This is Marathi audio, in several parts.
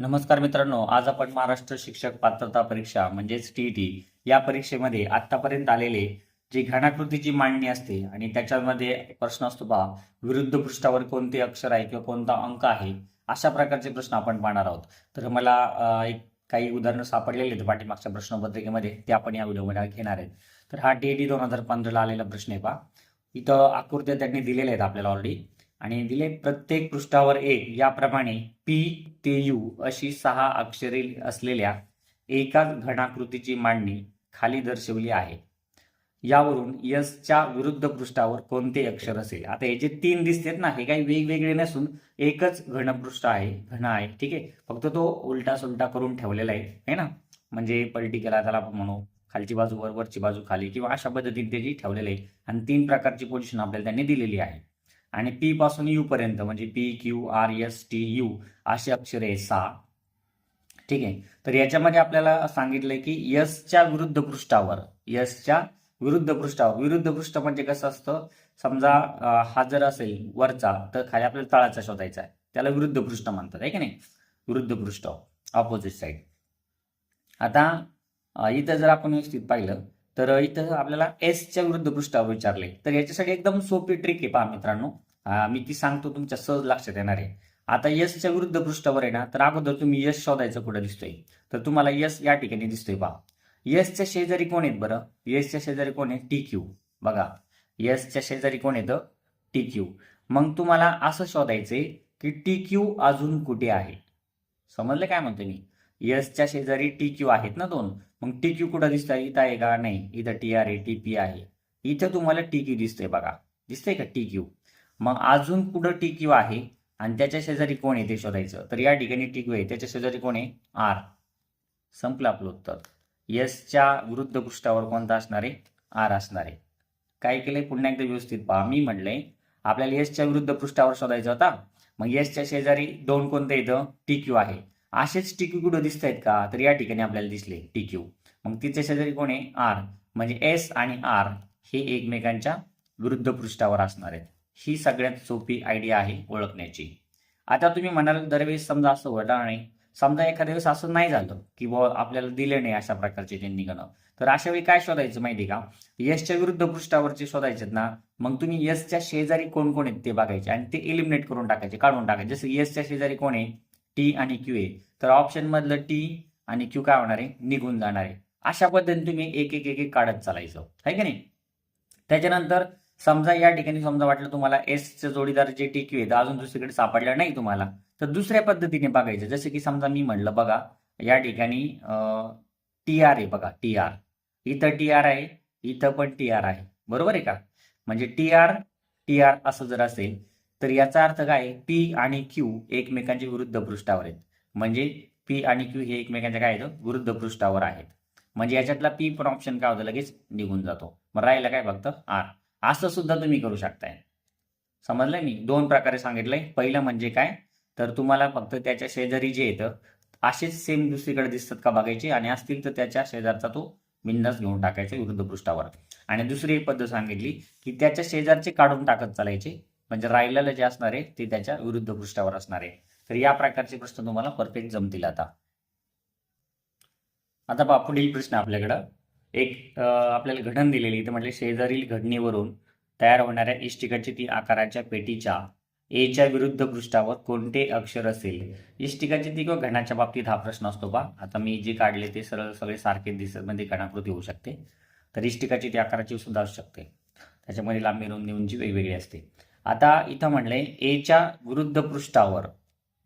नमस्कार मित्रांनो आज आपण महाराष्ट्र शिक्षक पात्रता परीक्षा म्हणजेच टीईटी या परीक्षेमध्ये आतापर्यंत आलेले जी घनाकृतीची मांडणी असते आणि त्याच्यामध्ये प्रश्न असतो पहा विरुद्ध पृष्ठावर कोणते अक्षर आहे किंवा कोणता अंक आहे अशा प्रकारचे प्रश्न आपण पाहणार आहोत. तर मला एक काही उदाहरणं सापडलेले आहेत पाठीमागच्या प्रश्नपत्रिकेमध्ये ते आपण या व्हिडिओमध्ये घेणार आहेत. तर हा टीईटी दोन हजार पंधराला आलेला प्रश्न आहे पहा इथं आकृत्या त्यांनी दिलेल्या आहेत आपल्याला ऑलरेडी आणि दिले प्रत्येक पृष्ठावर एक याप्रमाणे पी ते यू अशी सहा अक्षरे असलेल्या एकाच घनाकृतीची मांडणी खाली दर्शवली आहे. यावरून यसच्या विरुद्ध पृष्ठावर कोणते अक्षर असेल? आता हे जे तीन दिसतात ना हे काही वेगवेगळे नसून एकच घनपृष्ठ आहे घन आहे ठीक आहे? फक्त तो उलटा सुलटा करून ठेवलेला आहे है ना? म्हणजे पलटी केला त्याला आपण म्हणू खालची बाजू वर वरची बाजू खाली किंवा अशा पद्धतीने त्याची ठेवलेली आहे. आणि तीन प्रकारची पोझिशन आपल्याला त्यांनी दिलेली आहे. आणि पी पासून यू पर्यंत म्हणजे P Q R S T U अशी अक्षरे आहे सहा. ठीक आहे? तर याच्यामध्ये आपल्याला सांगितलंय की यसच्या विरुद्ध पृष्ठावर यसच्या विरुद्ध पृष्ठावर. विरुद्ध पृष्ठ म्हणजे कसं असतं? समजा हा जर असेल वरचा तर खाली आपल्याला तळाचा शोधायचा आहे. त्याला विरुद्ध पृष्ठ म्हणतात आहे की नाही? विरुद्ध पृष्ठ ऑपोजिट साईड आता इथं जर आपण व्यवस्थित पाहिलं तर इथं आपल्याला एसच्या विरुद्ध पृष्ठावर विचारले. तर याच्यासाठी एकदम सोपी ट्रिक आहे पहा मित्रांनो. मी ती सांगतो तुमच्या सहज लक्षात येणार. आहे आता यसच्या विरुद्ध पृष्ठावर आहे ना तर अगोदर तुम्ही यश शोधायचं कुठं दिसतोय? तर तुम्हाला यस या ठिकाणी दिसतोय पहा. यसच्या शेजारी कोण आहेत बरं? यसच्या शेजारी कोण आहे? टी क्यू बघा. यसच्या शेजारी कोण येतं टी क्यू मग तुम्हाला असं शोधायचंय की टी क्यू अजून कुठे आहे? समजलं काय म्हणतो मी? यसच्या शेजारी टी क्यू आहेत ना दोन. मग टी क्यू कुठं दिसतंय? इथं आहे का? नाही. इथं टी आर आहे टी पी आहे. इथं तुम्हाला टी क्यू दिसतंय बघा. दिसतंय का टी क्यू मग अजून कुठं टी क्यू आहे? आणि त्याच्या शेजारी कोण आहे ते शोधायचं? तर या ठिकाणी टी क्यू आहे. त्याच्या शेजारी कोण आहे? आर संपलं आपलं उत्तर. यसच्या विरुद्ध पृष्ठावर कोणता असणार आहे? आर असणार आहे. काय केलंय? पुन्हा एकदा व्यवस्थित पहा. मी म्हणलंय आपल्याला यसच्या विरुद्ध पृष्ठावर शोधायचं होता. मग यसच्या शेजारी दोन कोणते इथं? टी क्यू आहे. असेच टीक्यू कुठं दिसत आहेत का? तर या ठिकाणी आपल्याला दिसले टीक्यू मग तिच्या शेजारी कोण आहे? आर. म्हणजे एस आणि आर हे एकमेकांच्या विरुद्ध पृष्ठावर असणार आहेत. ही सगळ्यात सोपी आयडिया आहे ओळखण्याची. आता तुम्ही म्हणाल दरवेळेस समजा असं होणार नाही समजा एखाद्या वेळेस असं नाही झालं की बुवा आपल्याला दिले नाही अशा प्रकारचे त्यांनी गणं तर अशा वेळी काय शोधायचं माहिती का? यशच्या विरुद्ध पृष्ठावरचे शोधायचे ना मग तुम्ही यसच्या शेजारी कोण कोण आहेत ते बघायचे आणि ते एलिमिनेट करून टाकायचे काढून टाकायचे. जसं यसच्या शेजारी कोण आहे? टी आणि क्यू ए. तर ऑप्शन मधलं टी आणि क्यू काय होणार आहे? निघून जाणार आहे. अशा पद्धतीने तुम्ही एक एक एक एक काढत चालायचं. आहे की नाही? त्याच्यानंतर समजा या ठिकाणी समजा वाटलं तुम्हाला एसचं जोडीदार जे टी क्यू आहे अजून दुसरीकडे सापडलं नाही तुम्हाला. तर दुसऱ्या पद्धतीने बघायचं. जसं की समजा मी म्हणलं बघा या ठिकाणी टी आर आहे बघा टी आर इथं टी आर आहे इथं पण टी आर आहे. बरोबर आहे का? म्हणजे टी आर टी आर असं जर असेल तर याचा अर्थ काय? पी आणि क्यू एकमेकांच्या विरुद्ध पृष्ठावर आहेत. म्हणजे पी आणि क्यू हे एकमेकांच्या काय आहेत? विरुद्ध पृष्ठावर आहेत. म्हणजे याच्यातला पी पण ऑप्शन काय होतं? लगेच निघून जातो. मग राहिलं काय फक्त? आर असं सुद्धा तुम्ही करू शकताय. समजलंय मी? दोन प्रकारे सांगितलंय. पहिलं म्हणजे काय? तर तुम्हाला फक्त त्याच्या शेजारी जे येतं असेच सेम दुसरीकडे दिसतात का बघायचे? आणि असतील तर त्याच्या शेजारचा तो बिंदास घेऊन टाकायचा विरुद्ध पृष्ठावर. आणि दुसरी एक पद्धत सांगितली की त्याच्या शेजारचे काढून टाकत चालायचे. म्हणजे राहिलेलं जे असणार आहे ते त्याच्या विरुद्ध पृष्ठावर असणार आहे. तर या प्रकारचे प्रश्न तुम्हाला परफेक्ट जमतील आता. आता पहा पुढील प्रश्न आपल्याकडं. एक आपल्याला घडण दिलेली इथे म्हटले शेजारील घडणीवरून तयार होणाऱ्या इष्टिकाची ती आकाराच्या पेटीच्या एच्या विरुद्ध पृष्ठावर कोणते अक्षर असेल? इष्टिकाची ती किंवा घणाच्या बाबतीत हा प्रश्न असतो पा आता मी जे काढले ते सरळ सगळे सारखे दिसत म्हणजे घणाकृती होऊ शकते. तर इष्टिकाची ती आकाराची सुद्धा असू शकते. त्याच्यामध्ये लांबी रुंदी उंची वेगवेगळी असते. आता इथं म्हणलंय एच्या विरुद्ध पृष्ठावर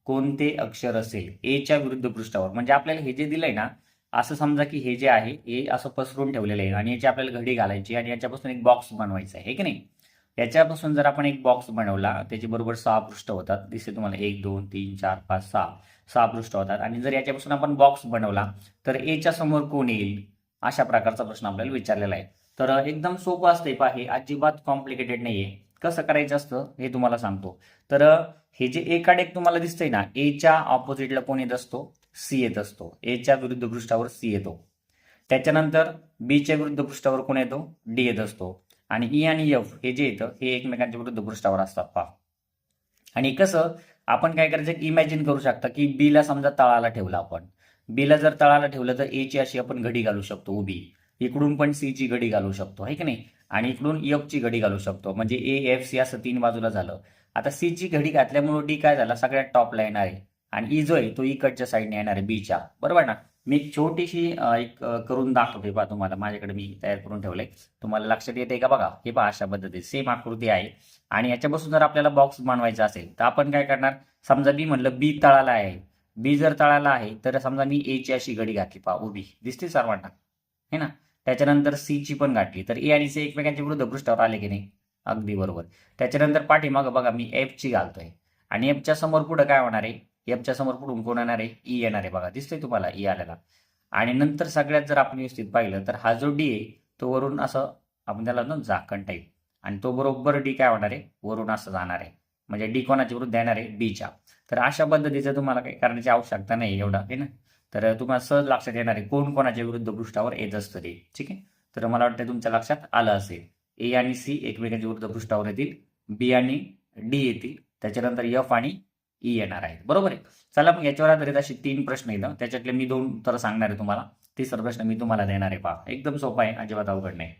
कोणते अक्षर असेल? एच्या विरुद्ध पृष्ठावर. म्हणजे आपल्याला हे जे दिलंय ना असं समजा की हे जे आहे हे असं पसरून ठेवलेलं आहे आणि याची आपल्याला घडी घालायची आणि याच्यापासून एक बॉक्स बनवायचा आहे की नाही? याच्यापासून जर आपण एक बॉक्स बनवला त्याचे बरोबर सहा पृष्ठ होतात. दिसते तुम्हाला एक दोन तीन चार पाच सहा सहा पृष्ठ होतात. आणि जर याच्यापासून आपण बॉक्स बनवला तर एच्या समोर कोण येईल? अशा प्रकारचा प्रश्न आपल्याला विचारलेला आहे. तर एकदम सोपं असतंय पहा हे अजिबात कॉम्प्लिकेटेड नाही आहे कसं करायचं असतं हे तुम्हाला सांगतो. तर हे जे ए कार्ड एक तुम्हाला दिसतंय ना एच्या ऑपोजिटला कोण येत असतो? सी येत असतो. एच्या विरुद्ध पृष्ठावर सी येतो. त्याच्यानंतर बीच्या विरुद्ध पृष्ठावर कोण येतो? डी येत असतो. आणि ई आणि एफ हे जे येतं हे एकमेकांच्या विरुद्ध पृष्ठावर असतात. पहा. आणि कसं आपण काय करायचं इमॅजिन करू शकता की बीला समजा तळाला ठेवलं आपण. बीला जर तळाला ठेवलं तर ए ची अशी आपण घडी घालू शकतो उभी. इकडून पण सीची घडी घालू शकतो. आहे की नाही? आणि इकडून एफ ची घडी घालू शकतो. म्हणजे ए एफ सी असं तीन बाजूला झालं. आता सी ची घडी घातल्यामुळे डी काय झाला? सगळ्यात टॉपला येणार आहे. आणि ई जो आहे तो इकडच्या साईडने येणार आहे बीच्या बरोबर ना? मी एक छोटीशी एक करून दाखवते. पहा तुम्हाला. माझ्याकडे मी तयार करून ठेवलंय. तुम्हाला लक्षात येते का बघा? हे पहा अशा पद्धतीने सेम आकृती आहे. आणि याच्यापासून जर आपल्याला बॉक्स बनवायचा असेल तर आपण काय करणार? समजा बी म्हणलं बी तळाला आहे. बी जर तळाला आहे तर समजा मी ए ची अशी घडी घातली. पहा उभी. दिसते सर्वांना? है ना? त्याच्यानंतर सी ची पण गाठली तर ए आणि सी एकमेकांच्या विरुद्ध पृष्ठावर आले की नाही? अगदी बरोबर. त्याच्यानंतर पाठीमागं बघा मी एफ ची घालतोय. आणि एफच्या समोर पुढं काय होणार आहे? एफच्या समोर पुढून कोण येणार आहे? ई येणार आहे बघा. दिसतोय तुम्हाला ई आलेला. आणि नंतर सगळ्यात जर आपण व्यवस्थित पाहिलं तर हा जो डी आहे तो वरून असं आपण त्याला ना झाकण टाईप आणि तो बरोबर डी काय होणार आहे? वरून असं जाणार आहे. म्हणजे डी कोणाच्या विरुद्ध येणार आहे? बीच्या तर अशा पद्धतीचं तुम्हाला काही करण्याची आवश्यकता नाही एवढा आहे ना? तर तुम्हाला सहज लक्षात येणार आहे. कोण कोणाच्या विरुद्ध पृष्ठावर येत असतं ते? ठीक आहे? तर मला वाटतं तुमच्या लक्षात आलं असेल. ए आणि सी एकमेकांच्या विरुद्ध पृष्ठावर येतील. बी आणि डी येतील. त्याच्यानंतर एफ आणि ई येणार आहेत. बरोबर आहे? चला मग याच्यावर आधारित असे तीन प्रश्न येतं त्याच्यातले मी दोन तर सांगणार आहे तुम्हाला. तिसरा प्रश्न मी तुम्हाला देणार आहे. पहा एकदम सोपा आहे. अजिबात अवघड नाही.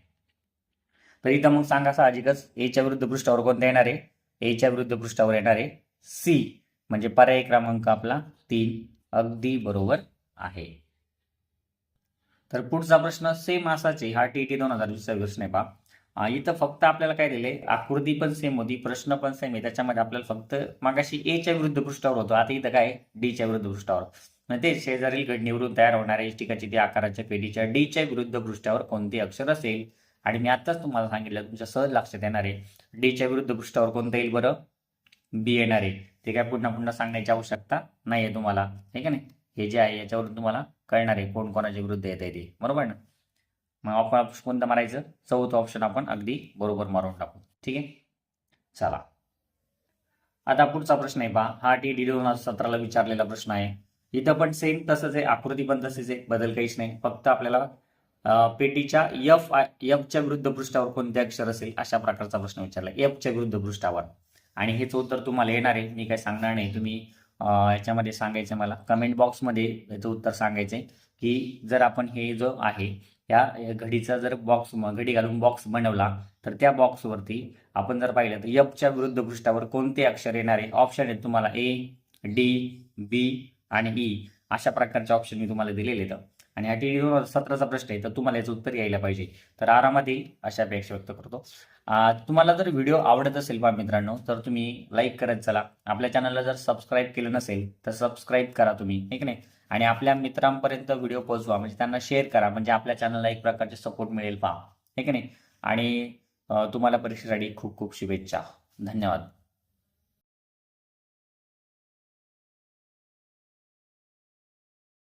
तर इथं मग सांगा साहजिकच एच्या विरुद्ध पृष्ठावर कोणतं येणार आहे? एच्या विरुद्ध पृष्ठावर येणार आहे सी. म्हणजे पर्याय क्रमांक आपला तीन. अगदी बरोबर. आहे. तर पुढचा प्रश्न सेम असाच आहे हा टी टी दोन हजार वीसचा प्रश्न आहे पहा इथं फक्त आपल्याला काय दिले आकृती पण सेम होती प्रश्न पण सेम आहे. त्याच्यामध्ये आपल्याला फक्त मागाशी एच्या विरुद्ध पृष्ठावर होतो. आता इथं काय? डीच्या विरुद्ध पृष्ठावर. ते शेजारील घडणीवरून तयार होणाऱ्या इष्टिकाची ती आकाराच्या पेढीच्या डीच्या विरुद्ध पृष्ठावर कोणते अक्षर असेल? आणि मी आताच तुम्हाला सांगितलं तुमच्या सहज लक्षात येणार आहे. डीच्या विरुद्ध पृष्ठावर कोणतं येईल बरं? बी येणार आहे. ते काय पुन्हा पुन्हा सांगण्याची आवश्यकता नाही आहे तुम्हाला. ठीक आहे नाही हे जे आहे याच्यावरून तुम्हाला कळणार आहे कोण कोणाच्या विरुद्ध येत आहे ते. बरोबर ना? मग आपण कोणतं मारायचं? चौथं ऑप्शन आपण अगदी बरोबर मारून टाकू. ठीक आहे? चला. आता पुढचा प्रश्न आहे पहा. हा टी डी दोन हजार सतराला विचारलेला प्रश्न आहे. इथं पण सेम तसंच आहे. आकृती पण तसेच आहे. बदल काहीच नाही. फक्त आपल्याला पेटीच्या एफ एफच्या विरुद्ध पृष्ठावर कोणते अक्षर असेल अशा प्रकारचा प्रश्न विचारला. एफच्या विरुद्ध पृष्ठावर. आणि हेच उत्तर तुम्हाला येणार आहे. मी काय सांगणार नाही. तुम्ही याच्यामध्ये सांगायचं मला. कमेंट बॉक्समध्ये याचं उत्तर सांगायचं आहे की जर आपण हे जो आहे या घडीचा जर बॉक्स घडी घालून बॉक्स बनवला तर त्या बॉक्सवरती आपण जर पाहिलं तर यपच्या विरुद्ध पृष्ठावर कोणते अक्षर येणार? आहे ऑप्शन आहेत तुम्हाला ए डी बी आणि ई अशा प्रकारचे ऑप्शन मी तुम्हाला दिलेले आहेत. आणि हा टी दोन हजार सतराचा प्रश्न आहे तर तुम्हाला याचं उत्तर यायला पाहिजे. तर आरामात येईल अशा अपेक्षा व्यक्त करतो. तुम्हाला जर व्हिडिओ आवडत असेल बा मित्रांनो तर तुम्ही लाईक करत चला. आपल्या चॅनलला जर सबस्क्राईब केलं नसेल तर सबस्क्राईब करा तुम्ही ठीक नाही? आणि आपल्या मित्रांपर्यंत व्हिडिओ पोहोचवा म्हणजे त्यांना शेअर करा म्हणजे आपल्या चॅनलला एक प्रकारचे सपोर्ट मिळेल पहा ठीक नाही? आणि तुम्हाला परीक्षेसाठी खूप खूप शुभेच्छा. धन्यवाद.